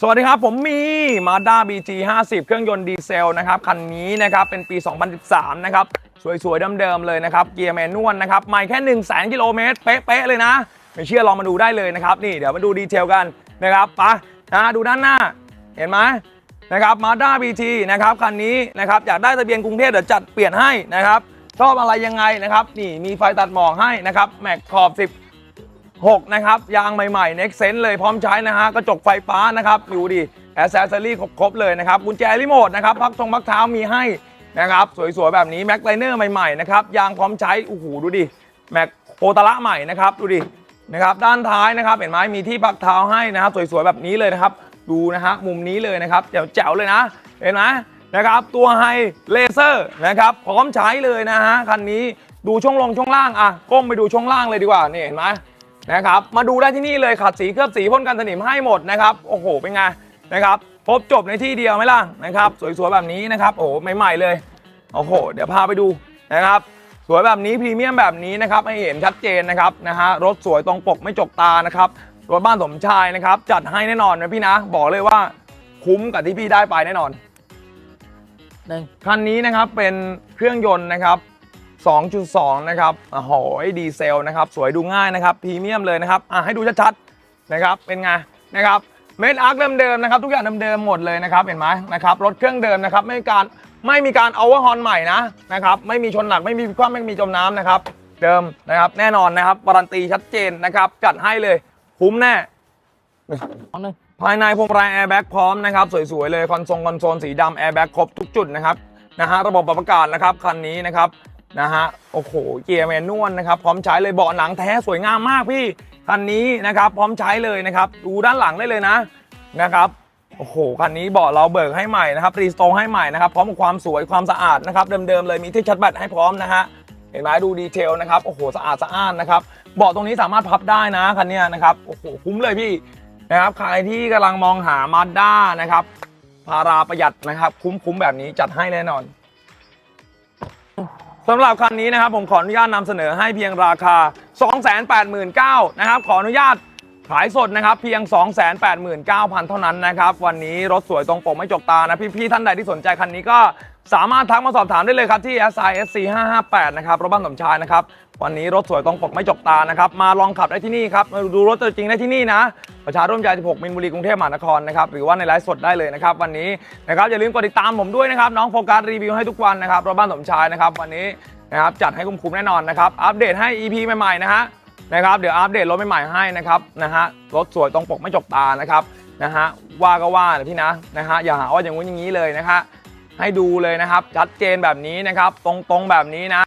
สวัสดีครับ ผมมี Mazda BG 50 เครื่องยนต์ดีเซลนะครับ คันนี้นะครับ เป็นปี 2013 นะครับ สวยๆ เดิมๆ เลยนะครับ เกียร์แมนนวลนะครับใหม่แค่ 1 0 0 0 0 0กิโลเมตร เป๊ะ ๆ เลยนะ ไม่เชื่อลองมาดูได้เลยนะครับ นี่เดี๋ยวมาดูดีเทลกันนะครับปะนะดูด้านหน้า เห็นไหมนะครับ Mazda BG นะครับ คันนี้นะครับ อยากได้ทะเบียนกรุงเทพเดี๋ยวจัดเปลี่ยนให้นะครับชอบอะไรยังไงนะครับ นี่มีไฟตัดหมอกให้นะครับ แม็กขอบ 10 6 นะครับ ยางใหม่ๆ Next Sense เลยพร้อมใช้นะฮะ กระจกไฟฟ้านะครับอยู่ดิแอสเซสซอรี่ครบ ๆ เลยนะครับกุญแจรีโมทนะครับพักทรงพักเท้ามีให้นะครับ สวยๆ แบบนี้แม็กไลเนอร์ใหม่ๆ นะครับ ยางพร้อมใช้โอ้โหดูดิแม็กโปตระใหม่นะครับ ดูดินะครับ ด้านท้ายนะครับ เห็นไหมมีที่พักเท้าให้นะครับ สวยๆ แบบนี้เลยนะครับ ดูนะฮะมุมนี้เลยนะครับแจ๋วๆเลยนะ เห็นไหมนะครับตัวไฮเลเซอร์นะครับพร้อมใช้เลยนะฮะคันนี้ดูช่วงลงช่วงล่างอะก้มไปดูช่วงล่างเลยดีกว่านี่เห็นไหม นะครับมาดูได้ที่นี่เลยขัดสีเคลือบสีพ่นกันสนิมให้หมดนะครับโอ้โหเป็นไงนะครับพบจบในที่เดียวไหมล่ะนะครับสวยๆแบบนี้นะครับโอ้โหใหม่ๆเลยโอ้โหเดี๋ยวพาไปดูนะครับสวยแบบนี้พรีเมียมแบบนี้นะครับให้เห็นชัดเจนนะครับนะฮะรถสวยตรงปกไม่จกตานะครับรถบ้านสมชายนะครับจัดให้แน่นอนนะพี่นะ บอกเลยว่าคุ้มกับที่พี่ได้ไปแน่นอนหนึ่งคันนี้นะครับเป็นเครื่องยนต์นะครับ 2.2 นะครับโอ้โหดีเซลนะครับ สวยดูง่ายนะครับพรีเมียมเลยนะครับอะให้ดูชัดๆนะครับ เป็นไงนะครับเมดอาร์คเดิมๆนะครับ ทุกอย่างเดิมๆหมดเลยนะครับ เห็นไหมนะครับรถเครื่องเดิมนะครับ ไม่มีการไม่มีการเอาวอร์ฮอนใหม่นะนะครับ ไม่มีชนหนักไม่มีคว่ำไม่มีจมน้ำนะครับ เดิมนะครับแน่นอนนะครับการันตีชัดเจนนะครับจัดให้เลยคุ้มแน่สองหนึ่งภายในพวงมาลัยแอร์แบ็กพร้อมนะครับ สวยๆเลยคอนโซลคอนโซลสีดำแอร์แบ็กครบทุกจุดนะครับนะฮะระบบปรับอากาศนะครับคันนี้นะครับ นะฮะ โอ้โห เกียร์แมนนวลนะครับ พร้อมใช้เลยเบาะหนังแท้สวยงามมากพี่คันนี้นะครับ พร้อมใช้เลยนะครับ ดูด้านหลังได้เลยนะนะครับโอ้โห คันนี้เบาะเราเบิกให้ใหม่นะครับ รีสโตร์ให้ใหม่นะครับ พร้อมกับความสวยความสะอาดนะครับ เดิมๆเลยมีที่ชัดแบตให้พร้อมนะฮะ เห็นไหมดูดีเทลนะครับ โอ้โห สะอาดสะอ้านนะครับ เบาะตรงนี้สามารถพับได้นะคันนี้นะครับ โอ้โห คุ้มเลยพี่นะครับ ใครที่กำลังมองหามาด้านะครับ พาราประหยัดนะครับ คุ้มๆแบบนี้จัดให้แน่นอน สำหรับคันนี้นะครับผมขออนุญาตนำเสนอให้เพียงราคา 289,000นะครับขออนุญาตขายสดนะครับเพียง 289,000 เท่านั้นนะครับ วันนี้รถสวยตรงปกไม่จกตานะพี่ ๆ ท่านใดที่สนใจคันนี้ก็สามารถทักมาสอบถามได้เลยครับที่ SISC 558นะครับรถบ้านสมชายนะครับ วันนี้รถสวยตรงปกไม่จกตานะครับ มาลองขับได้ที่นี่ครับมาดูรถตัวจริงได้ที่นี่นะ ประชาร่วมใจ 16 มินบุรีกรุงเทพมหานครนะครับหรือว่าในไลฟ์สดได้เลยนะครับวันนี้นะครับอย่าลืมกดติดตามผมด้วยนะครับน้องโฟกัสรีวิวให้ทุกวันนะครับรถบ้านสมชายนะครับวันนี้นะครับจัดให้คุ้มๆแน่นอนนะครับอัปเดตให้ EP ใหม่ๆนะฮะนะครับเดี๋ยวอัปเดตรถใหม่ๆให้นะครับนะฮะรถสวยตรงปกไม่จกตานะครับนะฮะว่าก็ว่านะพี่นะนะฮะอย่าหาว่าอย่างงู้นอย่างนี้เลยนะฮะให้ดูเลยนะครับชัดเจนแบบนี้นะครับตรงๆแบบนี้นะ